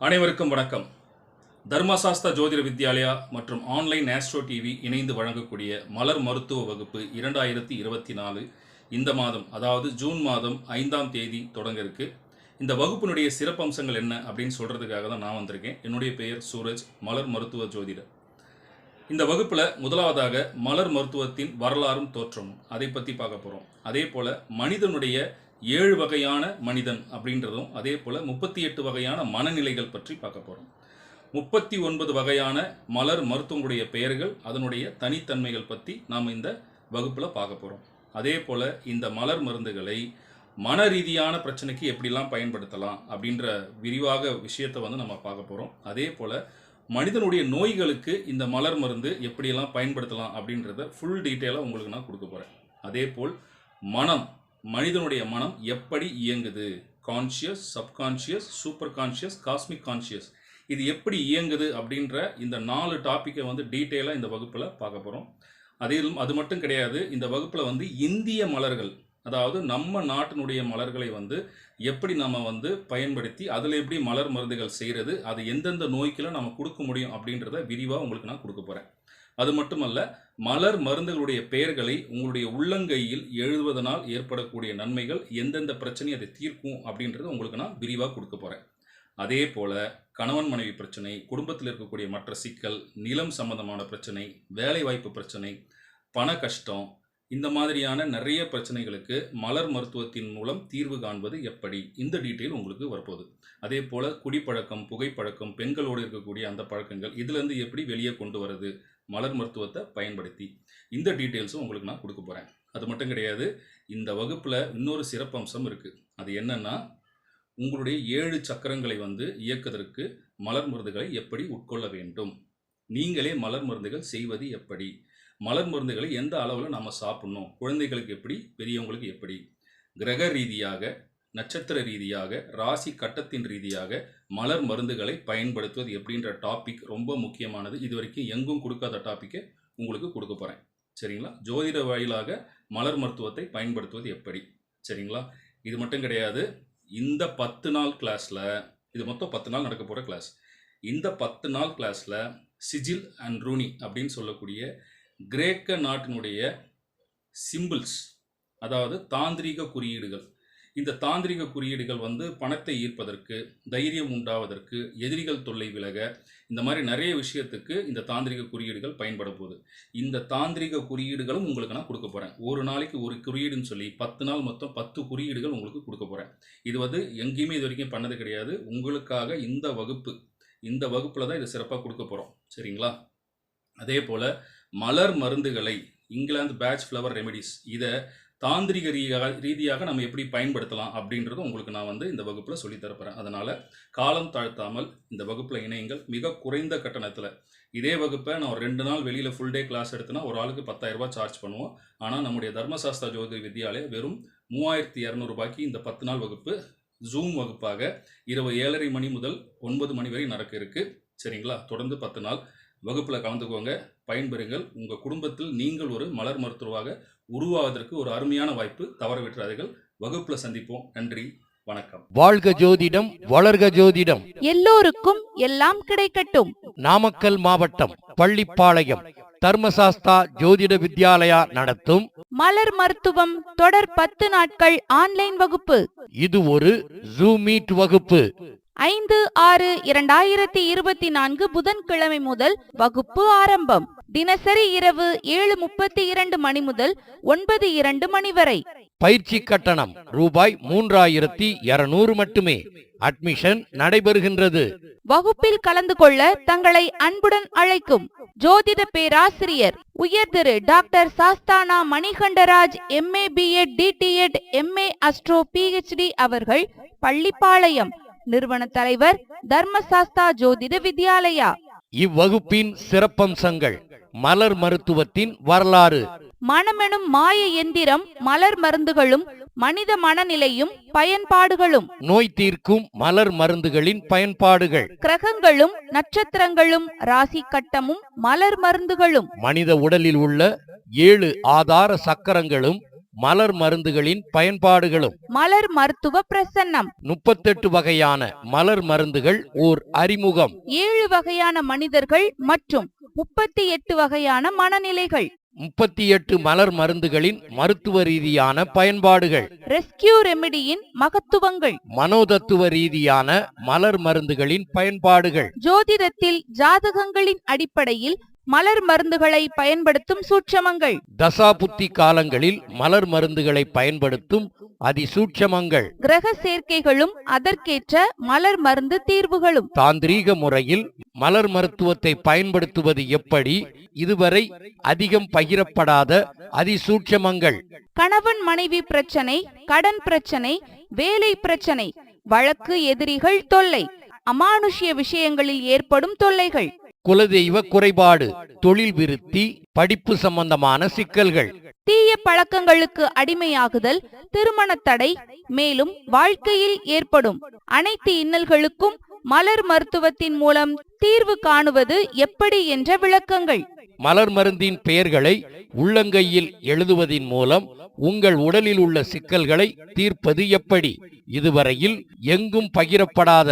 அனைவருக்கும் வணக்கம். தர்மசாஸ்தா ஜோதிட வித்யாலயா மற்றும் ஆன்லைன் ஆஸ்ட்ரோ டிவி இணைந்து வழங்கக்கூடிய மலர் மருத்துவ வகுப்பு இரண்டாயிரத்தி இருபத்தி நாலு இந்த மாதம் அதாவது ஜூன் மாதம் ஐந்தாம் தேதி தொடங்க இருக்கு இந்த வகுப்பினுடைய சிறப்பம்சங்கள் என்ன அப்படின்னு சொல்கிறதுக்காக தான் நான் வந்திருக்கேன். என்னுடைய பெயர் சூரஜ் மலர் மருத்துவ ஜோதிடர். இந்த வகுப்பில் முதலாவதாக மலர் மருத்துவத்தின் வரலாறும் தோற்றமும் அதை பற்றி பார்க்க போகிறோம் அதே போல் மனிதனுடைய ஏழு வகையான மனிதன் அப்படின்றதும் அதே போல் முப்பத்தி எட்டு வகையான மனநிலைகள் பற்றி பார்க்க போகிறோம் முப்பத்தி ஒன்பது வகையான மலர் மருத்துவங்களுடைய பெயர்கள் அதனுடைய தனித்தன்மைகள் பற்றி நாம் இந்த வகுப்பில் பார்க்க போகிறோம் அதே போல் இந்த மலர் மருந்துகளை மன ரீதியான பிரச்சனைக்கு எப்படிலாம் பயன்படுத்தலாம் அப்படின்ற விரிவாக விஷயத்தை வந்து நம்ம பார்க்க போகிறோம் அதே போல் மனிதனுடைய நோய்களுக்கு இந்த மலர் மருந்து எப்படியெல்லாம் பயன்படுத்தலாம் அப்படின்றத ஃபுல் டீட்டெயிலாக உங்களுக்கு நான் கொடுக்க போகிறேன் அதே போல் மனம் மனிதனுடைய மனம் எப்படி இயங்குது? Conscious subconscious super conscious cosmic conscious இது எப்படி இயங்குது அப்படின்ற இந்த நாலு டாப்பிக்கை வந்து டீட்டெயிலாக இந்த வகுப்பில் பார்க்க போகிறோம் அதே அது மட்டும் கிடையாது இந்த வகுப்பில் வந்து இந்திய மலர்கள் அதாவது நம்ம நாட்டினுடைய மலர்களை வந்து எப்படி நம்ம வந்து பயன்படுத்தி அதில் எப்படி மலர் மருந்துகள் செய்கிறது அது எந்தெந்த நோய்க்கெல்லாம் நம்ம கொடுக்க முடியும் அப்படின்றத விரிவாக உங்களுக்கு நான் கொடுக்க போகிறேன் அது மட்டுமல்ல மலர் மருந்துகளுடைய பெயர்களை உங்களுடைய உள்ளங்கையில் எழுதுவதனால் ஏற்படக்கூடிய நன்மைகள் எந்தெந்த பிரச்சனையை அதை தீர்க்கும் அப்படின்றத உங்களுக்கு நான் விரிவாக கொடுக்க போகிறேன் அதே போல் கணவன் மனைவி பிரச்சனை குடும்பத்தில் இருக்கக்கூடிய மற்ற சிக்கல் நிலம் சம்பந்தமான பிரச்சனை வேலைவாய்ப்பு பிரச்சனை பண கஷ்டம் இந்த மாதிரியான நிறைய பிரச்சனைகளுக்கு மலர் மருத்துவத்தின் மூலம் தீர்வு காண்பது எப்படி? இந்த டீட்டெயில் உங்களுக்கு வரப்போகுது. அதே போல் குடிப்பழக்கம் புகைப்பழக்கம் பெண்களோடு இருக்கக்கூடிய அந்த பழக்கங்கள் இதுலேருந்து எப்படி வெளியே கொண்டு வருது மலர் மருத்துவத்தை பயன்படுத்தி இந்த டீட்டெயில்ஸும் உங்களுக்கு நான் கொடுக்க போகிறேன் அது மட்டும் கிடையாது இந்த வகுப்பில் இன்னொரு சிறப்பம்சம் இருக்குது அது என்னென்னா உங்களுடைய ஏழு சக்கரங்களை வந்து இயக்குவதற்கு மலர் மருந்துகளை எப்படி உட்கொள்ள வேண்டும்? நீங்களே மலர் மருந்துகள் செய்வது எப்படி? மலர் மருந்துகளை எந்த அளவில் நம்ம சாப்பிட்ணும்? குழந்தைகளுக்கு எப்படி? பெரியவங்களுக்கு எப்படி? கிரக ரீதியாக நட்சத்திர ரீதியாக ராசி கட்டத்தின் ரீதியாக மலர் மருந்துகளை பயன்படுத்துவது எப்படின்ற டாபிக் ரொம்ப முக்கியமானது. இது வரைக்கும் எங்கும் கொடுக்காத டாப்பிக்கை உங்களுக்கு கொடுக்க போகிறேன் சரிங்களா? ஜோதிட வாயிலாக மலர் மருத்துவத்தை பயன்படுத்துவது எப்படி? சரிங்களா? இது மட்டும் கிடையாது. இந்த பத்து நாள் கிளாஸில் இது மொத்தம் பத்து நாள் நடக்க போகிற கிளாஸ் இந்த பத்து நாள் கிளாஸில் சிஜில் அண்ட் ரூனி அப்படின்னு சொல்லக்கூடிய கிரேக்க நாட்டினுடைய சிம்பிள்ஸ் அதாவது தாந்திரீக குறியீடுகள் இந்த தாந்திரிக குறியீடுகள் வந்து பணத்தை ஈர்ப்பதற்கு தைரியம் உண்டாவதற்கு எதிரிகள் தொல்லை விலக இந்த மாதிரி நிறைய விஷயத்துக்கு இந்த தாந்திரிக குறியீடுகள் பயன்பட போகுது. இந்த தாந்திரிக குறியீடுகளும் உங்களுக்கு நான் கொடுக்க போகிறேன் ஒரு நாளைக்கு ஒரு குறியீடுன்னு சொல்லி பத்து நாள் மொத்தம் பத்து குறியீடுகள் உங்களுக்கு கொடுக்க போகிறேன் இது வந்து எங்கேயுமே இது வரைக்கும் பண்ணது கிடையாது. உங்களுக்காக இந்த வகுப்பு இந்த வகுப்பில் தான் இதை சிறப்பாக கொடுக்க போகிறோம் சரிங்களா? அதே போல் மலர் மருந்துகளை இங்கிலாந்து பேட்ச் ஃப்ளவர் ரெமெடிஸ் இதை தாந்திரிக ரீதியாக ரீதியாக நம்ம எப்படி பயன்படுத்தலாம் அப்படின்றது உங்களுக்கு நான் வந்து இந்த வகுப்பில் சொல்லித்தரப்போகிறேன் அதனால் காலம் தாழ்த்தாமல் இந்த வகுப்பில் இணையுங்கள். மிக குறைந்த கட்டணத்தில். இதே வகுப்பை நான் ஒரு ரெண்டு நாள் வெளியில் ஃபுல் டே கிளாஸ் எடுத்தேன்னா ஒரு ஆளுக்கு பத்தாயிரரூபா சார்ஜ் பண்ணுவோம். ஆனால் நம்முடைய தர்மசாஸ்திரா ஜோதி வித்யாலயா வெறும் மூவாயிரத்தி இரநூறுபாய்க்கு இந்த பத்து நாள் வகுப்பு ஜூம் வகுப்பாக இரவு ஏழரை மணி முதல் ஒன்பது மணி வரை நடக்க இருக்குது சரிங்களா? தொடர்ந்து பத்து நாள் வகுப்பில் கலந்துக்கோங்க. பயன்பெறுங்கள். உங்கள் குடும்பத்தில் நீங்கள் ஒரு மலர் மருத்துவராக உருவாவதற்கு ஒரு அருமையான வாய்ப்பு தவற விட்டுறாதீர்கள். வகுப்பில் சந்திப்போம். நன்றி. வணக்கம். வாழ்க ஜோதிடம் வளர்க ஜோதிடம். எல்லோருக்கும் எல்லாம் கிடைக்கட்டும். நாமக்கல் மாவட்டம் பள்ளிப்பாளையம் தர்மசாஸ்தா ஜோதிட வித்யாலயா நடத்தும் மலர் மருத்துவம் தொடர் பத்து நாட்கள் ஆன்லைன் வகுப்பு. இது ஒரு ஜூம் மீட் வகுப்பு. ஐந்து ஆறு இரண்டாயிரத்தி இருபத்தி நான்கு புதன்கிழமை முதல் வகுப்பு ஆரம்பம். தினசரி இரவு ஏழு முப்பத்தி இரண்டு மணி முதல் ஒன்பது இரண்டு மணி வரை. பயிற்சி கட்டணம் ரூபாய் மூன்றாயிரத்தி இருநூறு மட்டுமே. அட்மிஷன் நடைபெறுகின்றது. வகுப்பில் கலந்து கொள்ள தங்களை அன்புடன் அழைக்கும் ஜோதிட பேராசிரியர் உயர் Thiru doctor Sasthana Manikandaraj MA BEd DTEd MA astro PhD அவர்கள் பள்ளிப்பாளையம் நிறுவன தலைவர் தர்மசாஸ்தா ஜோதிட வித்யாலயா. இவ்வகுப்பின் சிறப்பம்சங்கள் மலர் மருத்துவத்தின் வரலாறு. மனமெனும் மாய எந்திரம் மலர் மருந்துகளும் மனித மனநிலையும் பயன்பாடுகளும். நோய் தீர்க்கும் மலர் மருந்துகளின் பயன்பாடுகள். கிரகங்களும் நட்சத்திரங்களும் ராசி கட்டமும் மலர் மருந்துகளும். மனித உடலில் உள்ள ஏழு ஆதார சக்கரங்களும் மலர் மருந்துகளின் பயன்பாடுகளும். மலர் மருத்துவ பிரசன்னம். முப்பத்தெட்டு வகையான மலர் மருந்துகள் ஓர் அறிமுகம். ஏழு வகையான மனிதர்கள் மற்றும் முப்பத்தி எட்டு வகையான மனநிலைகள். முப்பத்தி எட்டு மலர் மருந்துகளின் மருத்துவ ரீதியான பயன்பாடுகள். ரெஸ்கியூ ரெமிடியின் மகத்துவங்கள். மனோதத்துவ ரீதியான மலர் மருந்துகளின் பயன்பாடுகள். ஜோதிடத்தில் ஜாதகங்களின் அடிப்படையில் மலர் மருந்துகளை பயன்படுத்தும் சூட்சமங்கள். தசாபுத்தி காலங்களில் மலர் மருந்துகளை பயன்படுத்தும் அதிசூட்சமங்கள். கிரக சேர்க்கைகளும் அதற்கேற்ற மலர் மருந்து தீர்வுகளும். தாந்திரீக முறையில் மலர் மருத்துவத்தை பயன்படுத்துவது எப்படி? இதுவரை அதிகம் பகிரப்படாத அதிசூட்சமங்கள். கணவன் மனைவி பிரச்சனை கடன் பிரச்சனை வேலை பிரச்சனை வழக்கு எதிரிகள் தொல்லை அமானுஷ்ய விஷயங்களில் ஏற்படும் தொல்லைகள். குலதெய்வ குறைபாடு தொழில் விருத்தி படிப்பு சம்பந்தமான சிக்கல்கள். தீய பழக்கங்களுக்கு அடிமையாகுதல் திருமண தடை மேலும் வாழ்க்கையில் ஏற்படும். அனைத்து இன்னல்களுக்கும் மலர் மருத்துவத்தின் மூலம் தீர்வு காணுவது எப்படி என்ற விளக்கங்கள். மலர் மருந்தின் பெயர்களை உள்ளங்கையில் எழுதுவதின் மூலம் உங்கள் உடலில் உள்ள சிக்கல்களை தீர்ப்பது எப்படி? இதுவரையில் எங்கும் பகிரப்படாத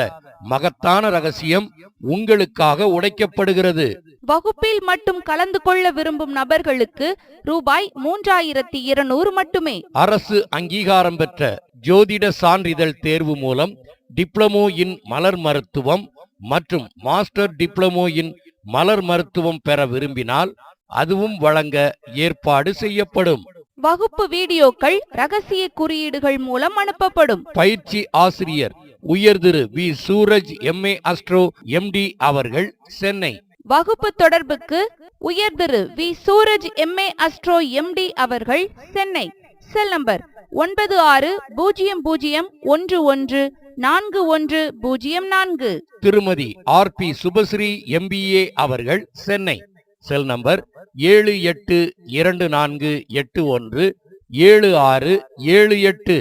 மகத்தான ரகசியம் உங்களுக்காக உடைக்கப்படுகிறது. வகுப்பில் மட்டும் கலந்து கொள்ள விரும்பும் நபர்களுக்கு ரூபாய் மூன்றாயிரத்தி இருநூறு மட்டுமே. அரசு அங்கீகாரம் பெற்ற ஜோதிட சான்றிதழ் தேர்வு மூலம் டிப்ளமோ இன் மலர் மருத்துவம் மற்றும் மாஸ்டர் டிப்ளமோ இன் மலர் மருத்துவம் பெற விரும்பினால் அதுவும் வழங்க ஏற்பாடு செய்யப்படும். வகுப்பு வீடியோக்கள் ரகசிய குறியீடுகள் மூலம் அனுப்பப்படும். பயிற்சி ஆசிரியர் உயர் Thiru V. Suraj MA astro MD அவர்கள் சென்னை. வகுப்பு தொடர்புக்கு உயர் Thiru V. Suraj MA astro MD அவர்கள் சென்னை. செல் நம்பர் ஒன்பது ஆறு பூஜ்ஜியம் பூஜ்ஜியம் ஒன்று ஒன்று நான்கு ஒன்று பூஜ்ஜியம் நான்கு. திருமதி ஆர். பி. சுபஸ்ரீ எம்பிஏ அவர்கள் சென்னை. செல் நம்பர் ஏழு எட்டு இரண்டு நான்கு எட்டு ஒன்று ஏழு ஆறு ஏழு எட்டு.